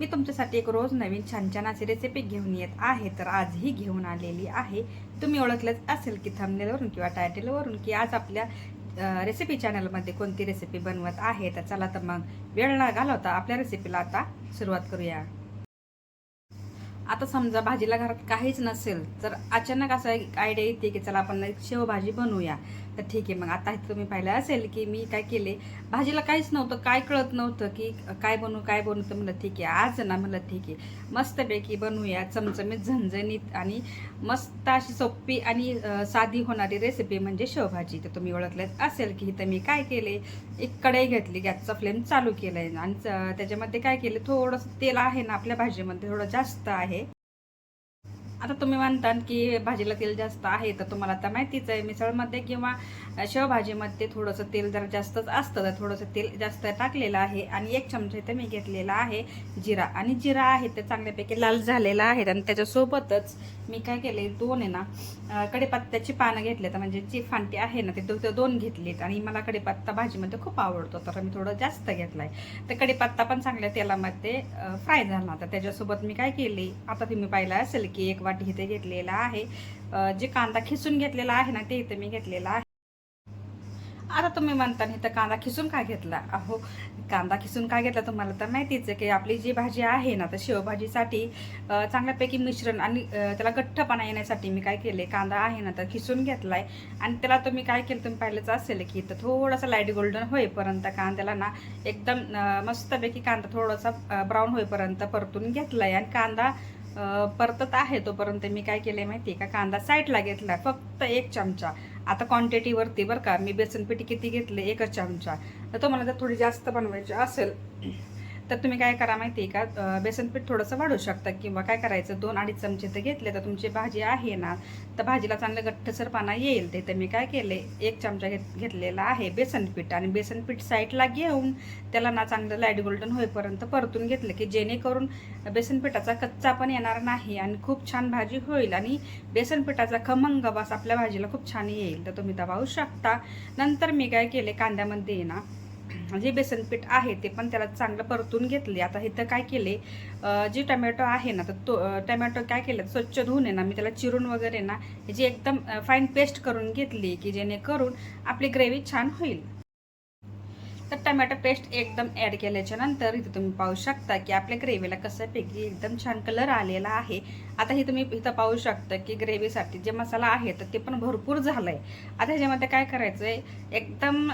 मी तुमच्यासाठी एक रोज नवीन छान छान अशी रेसिपी घेऊन येत आहे. तर आजही घेऊन आलेली आहे. तुम्ही ओळखलंच असेल की थंबनेलवरून किंवा टायटलवरून की आज आपल्या रेसिपी चॅनलमध्ये कोणती रेसिपी बनवत आहे. तर चला तर मग वेळ न घालवता आपल्या रेसिपीला आता सुरुवात करूया. आता समजा भाजीला घरात काहीच नसेल तर अचानक असं एक आयडिया येते की चला आपण एक शेवभाजी बनवूया. तर ठीक आहे मग आता तुम्ही पाहिलं असेल की मी काय केले. भाजीला काहीच नव्हतं काय कळत नव्हतं की काय बनवू काय बनवू. तर म्हणलं ठीक आहे आज ना म्हणलं ठीक आहे मस्तपैकी बनवूया. चमचमीत झणझणीत आणि मस्त अशी सोपी आणि साधी होणारी रेसिपी म्हणजे शेवभाजी. तर तुम्ही ओळखलेत असेल की इथं मी काय केले? एक कढई घेतली गॅसचा फ्लेम चालू केला आहे आणि त्याच्यामध्ये काय केलं? थोडंसं तेल आहे ना आपल्या भाजीमध्ये थोडं जास्त आहे. आता तुम्ही म्हणतात की भाजीला तेल जास्त आहे तर तुम्हाला आता माहितीच आहे मिसळमध्ये किंवा शेवभाजीमध्ये थोडंसं तेल जरा जास्तच असतं तर थोडंसं तेल जास्त टाकलेलं आहे. आणि एक चमचा इथं मी घेतलेला आहे जिरा. आणि जिरा आहे ते चांगल्यापैकी लाल झालेला आहे आणि त्याच्यासोबतच मी काय केले दोन आहे ना कडेपत्त्याची कढीपत्त्याची पानं घेतले तर म्हणजे जी फांटी आहे ना ते दोन घेतलीत. आणि मला कढीपत्ता भाजीमध्ये खूप आवडतो तर मी थोडं जास्त घेतला आहे तर कढीपत्ता पण चांगल्या तेलामध्ये फ्राय झाला. तर त्याच्यासोबत मी काय केले आता तुम्ही पाहिलं असेल की एक वाटी इथे घेतलेला आहे. जे कांदा खिसून घेतलेला आहे ना ते इथे मी घेतलेला आहे. आता तुम्ही म्हणता इथं कांदा खिसून का घेतला? अहो कांदा खिसून का घेतला तुम्हाला तर माहितीच आहे की आपली जी भाजी आहे ना तर शेवभाजीसाठी चांगल्यापैकी मिश्रण आणि त्याला गठ्ठपणा येण्यासाठी मी काय केले कांदा आहे ना तर खिसून घेतलाय. आणि त्याला तुम्ही काय केलं तुम्ही पाहिलंच असेल की इथं थोडासा लाइट गोल्डन होईपर्यंत कांद्याला ना एकदम मस्तपैकी कांदा थोडासा ब्राऊन होईपर्यंत परतून घेतलाय. आणि कांदा परतत आहे तोपर्यंत मी काय केलंय माहिती का? कांदा साईडला घेतला फक्त एक चमचा. आता क्वांटिटीवरती बरं का मी बेसन पिठी किती घेतले एकच चमचा. तर तुम्हाला जर थोडी जास्त बनवायची असेल तर तुम्ही काय करा माहिती आहे का बेसनपीठ बेसन पीठ थोडंसं वाढू शकता किंवा काय करायचं? दोन अडीच चमचे तर घेतले तर तुमची भाजी आहे ना तर भाजीला चांगलं गठ्ठसरपणा येईल. ते तर मी काय केले? एक चमचा घेत घेतलेला आहे बेसन पीठ आणि बेसन पीठ साईडला घेऊन त्याला ना चांगलं लाइट गोल्डन होईपर्यंत परतून घेतलं की जेणेकरून बेसन पिठाचा कच्चा पण येणार नाही आणि खूप छान भाजी होईल आणि बेसन पिठाचा खमंग वास आपल्या भाजीला खूप छान येईल. तर तुम्ही दबावू शकता. नंतर मी काय केले? कांद्यामध्ये ना जे बेसनपीठ आहे ते पण त्याला चांगलं परतून घेतले. आता इथं काय केले जे टमॅटो आहे ना तर तो टमॅटो काय केलं स्वच्छ धुवून आहे ना मी त्याला चिरून वगैरे ना याची एकदम फाईन पेस्ट करून घेतली की जेणेकरून आपली ग्रेव्ही छान होईल. तर टमॅटो पेस्ट एकदम ॲड केल्याच्यानंतर इथं तुम्ही पाहू शकता की आपल्या ग्रेव्हीला कसंपैकी एकदम छान कलर आलेला आहे. आता हे तुम्ही इथं पाहू शकता की ग्रेव्हीसाठी जे मसाला आहे तर ते पण भरपूर झालं आहे आता ह्याच्यामध्ये काय करायचं आहे एकदम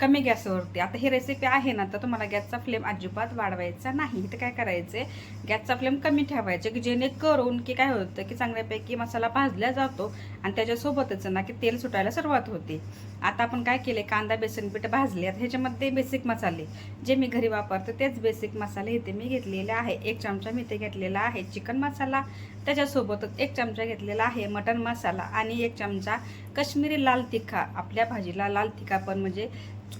कमी गॅसवरती. आता ही रेसिपी आहे ना तर तुम्हाला गॅसचा फ्लेम अजिबात वाढवायचा नाही. इथं काय करायचं आहे गॅसचा फ्लेम कमी ठेवायचा की जेणेकरून की काय होतं की चांगल्यापैकी मसाला भाजला जातो आणि त्याच्यासोबतच ना की तेल सुटायला सुरुवात होते. आता आपण काय केले कांदा बेसन पीठ भाजले आता ह्याच्यामध्ये बेसिक मसाले. जे मी घरी वापरते तेच बेसिक मसाले इथे मी घेतलेले आहे. एक चमचा मी इथे घेतलेला आहे चिकन मसाला. त्याच्यासोबतच एक चमचा घेतलेला आहे मटन मसाला आणि एक चमचा कश्मीरी लाल तिखा. आपल्या भाजीला लाल तिखा पण म्हणजे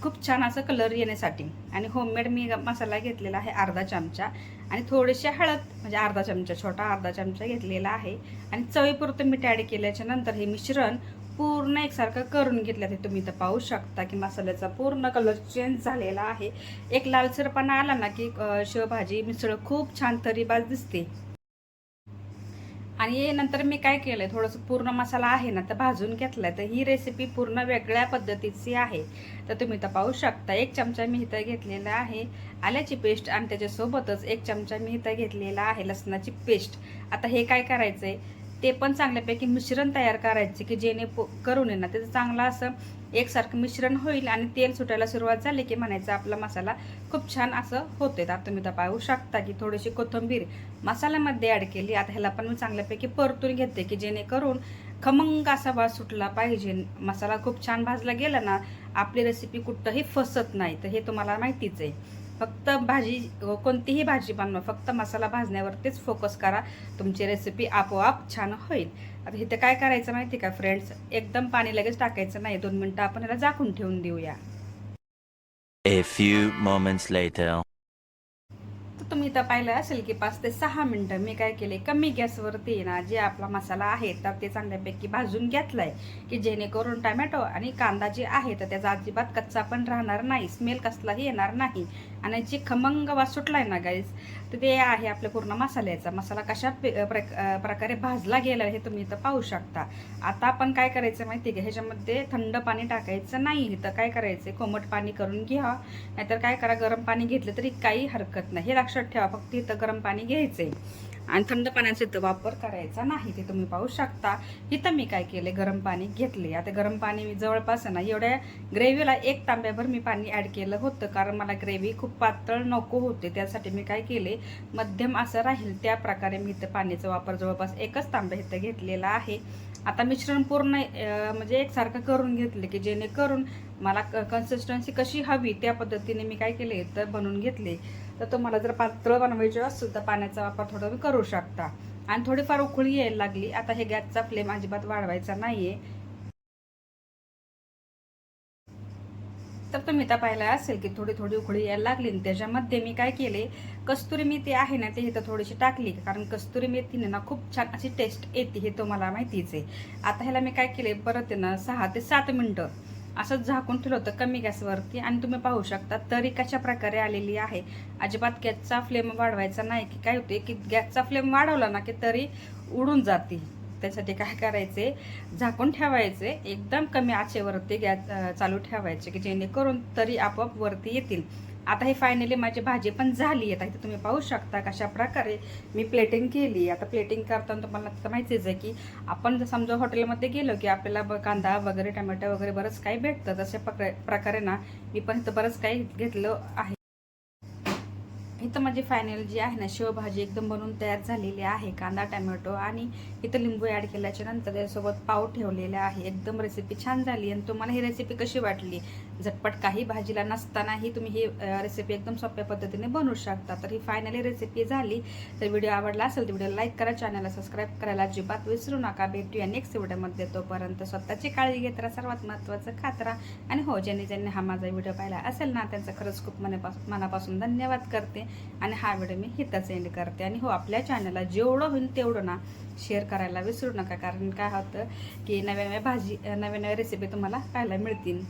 खूप छान असं कलर येण्यासाठी. आणि होममेड मी मसाला घेतलेला आहे अर्धा चमचा. आणि थोडीशी हळद म्हणजे अर्धा चमचा छोटा अर्धा चमचा घेतलेला आहे. आणि चवीपुरतं मीठ ॲड केल्याच्यानंतर हे मिश्रण पूर्ण एकसारखं करून घेतलं ते तुम्ही तर पाहू शकता की मसाल्याचा पूर्ण कलर चेंज झालेला आहे. एक लालसरपणा आला ना की शेवभाजी मिसळ खूप छान तरीबाज दिसते. आणि नंतर मी काय केलंय थोडंसं पूर्ण मसाला आहे ना तर भाजून घेतलाय. तर ही रेसिपी पूर्ण वेगळ्या पद्धतीची आहे. तर तुम्ही तर पाहू शकता एक चमचा मी इथं घेतलेला आहे. आल्याची पेस्ट आणि त्याच्यासोबतच एक चमचा मी इथं घेतलेला आहे लसणाची पेस्ट आता हे काय करायचंय? ते पण चांगल्यापैकी मिश्रण तयार करायचे की जेणे करून येणार ना त्याचं चांगलं असं एकसारखं मिश्रण होईल आणि तेल सुटायला सुरुवात झाली की म्हणायचं आपला मसाला खूप छान असं होते तर तुम्ही तर पाहू शकता की थोडीशी कोथिंबीर मसाल्यामध्ये ॲड केली. आता ह्याला पण मी चांगल्यापैकी परतून घेते की जेणेकरून खमंग असा वास सुटला पाहिजे. मसाला खूप छान भाजला गेला ना आपली रेसिपी कुठंही फसत नाही. तर हे तुम्हाला माहितीच आहे. फक्त भाजी कोणतीही भाजी बनवा फक्त मसाला भाजण्यावरतीच फोकस करा. तुमची रेसिपी आपोआप छान होईल. आता इथे काय करायचं माहिती का फ्रेंड्स एकदम पाणी लगेच टाकायचं नाही. दोन मिनटं आपण याला झाकून ठेवून देऊया. A few moments later. तुम्ही इथं पाहिलं असेल की पाच ते सहा मिनटं मी काय केले? कमी गॅसवरती ना जे आपला मसाला आहे तर ते चांगल्यापैकी भाजून घेतलाय की जेणेकरून टमॅटो आणि कांदा जे आहे तर त्याचा अजिबात कच्चा पण राहणार नाही स्मेल कसलाही येणार नाही. आणि जे खमंग वास सुटलाय ना गाईस तर ते आहे आपल्या पूर्ण मसाल्याचा. मसाला कशा पे- प्रकारे भाजला गेला हे तुम्ही इथं पाहू शकता. आता आपण काय करायचं माहिती आहे का? ह्याच्यामध्ये थंड पाणी टाकायचं नाही. तर काय करायचं कोमट पाणी करून घ्या. नाहीतर काय करा? गरम पाणी घेतलं तरी काही हरकत नाही. हे लक्षात ठेवा. फक्त इथं गरम पाणी घ्यायचंय. आणि थंड पाण्याचा इथं वापर करायचा नाही. ते तुम्ही पाहू शकता. इथं मी काय केले गरम पाणी घेतले आता गरम पाणी मी जवळपास ना एवढ्या ग्रेव्हीला एक तांब्याभर मी पाणी ॲड केलं होतं. कारण मला ग्रेव्ही खूप पातळ नको होते. त्यासाठी मी काय केले मध्यम असं राहील. त्या प्रकारे मी इथं पाण्याचा वापर जवळपास एकच तांब्या इथं घेतलेला आहे. आता मिश्रण पूर्ण म्हणजे एकसारखं करून घेतले की जेणेकरून मला कन्सिस्टन्सी कशी हवी त्या पद्धतीने मी काय केले तर बनवून घेतले तर तुम्हाला जर पातळ बनवायचे असेल तर पाण्याचा वापर थोडा तुम्ही करू शकता. आणि थोडीफार उकळी यायला लागली आता हे गॅसचा फ्लेम अजिबात वाढवायचा नाहीये. तर तुम्ही तर पाहिलं असेल की थोडी थोडी उकळी यायला लागली आणि त्याच्यामध्ये मी काय केले कस्तुरी मेथी आहे ना ते इथं थोडीशी टाकली कारण कस्तुरी मेथीने ना खूप छान अशी टेस्ट येते हे तुम्हाला माहितीच आहे. आता ह्याला मी काय केले परत ना सहा ते सात मिनटं असंच झाकून ठेवलं होतं कमी गॅसवरती. आणि तुम्ही पाहू शकता तरी कशा प्रकारे आलेली आहे. अजिबात गॅसचा फ्लेम वाढवायचा नाही की काय होते की गॅसचा फ्लेम वाढवला ना की तरी उडून जाते त्यासाठी काय करायचे? झाकून ठेवायचे. एकदम कमी आचेवरती गॅस चालू ठेवायचे की जेणेकरून तरी आपोआप वरती येतील. आता हे फायनली माझी भाजी पण झाली आहे. इथे तुम्ही पाहू शकता कशा प्रकारे मी प्लेटिंग केली आता प्लेटिंग करताना तुम्हाला तर माहितीच आहे की आपण जर समजा हॉटेलमध्ये गेलो की आपल्याला ब- कांदा वगैरे टमॅटो वगैरे बरंच काही भेटतं. तशा प्रकारे ना मी पण इथं बरंच काही घेतलं आहे. इथं माझी फायनल जी आहे ना शेवभाजी एकदम बनवून तयार झालेली आहे कांदा टमॅटो आणि इथं लिंबू ॲड केल्याच्यानंतर त्यासोबत पाव ठेवलेला आहे. एकदम रेसिपी छान झाली आणि तुम्हाला ही रेसिपी कशी वाटली? झटपट काही भाजीला नसतानाही तुम्ही ही रेसिपी एकदम सोप्या पद्धतीने बनवू शकता. तर ही फायनली रेसिपी झाली. तर व्हिडिओ आवडला असेल तर व्हिडिओ लाईक करा चॅनलला सबस्क्राईब करायला अजिबात विसरू नका. भेटूया नेक्स्ट व्हिडिओमध्ये तोपर्यंत स्वतःची काळजी घेत राहा सर्वात महत्त्वाचं खात राहा. आणि हो ज्यांनी ज्यांनी हा माझा व्हिडिओ पाहिला असेल ना त्यांचं खरंच खूप मनापासून मनापासून धन्यवाद करते. आणि हा व्हिडिओ मी हिताच एंड करते. आणि हो आपल्या चॅनलला जेवढं होईल तेवढं ना शेअर करायला विसरू नका. कारण काय होतं की नव्या नव्या भाजी नव्या नव्या रेसिपी तुम्हाला पाहायला मिळतील.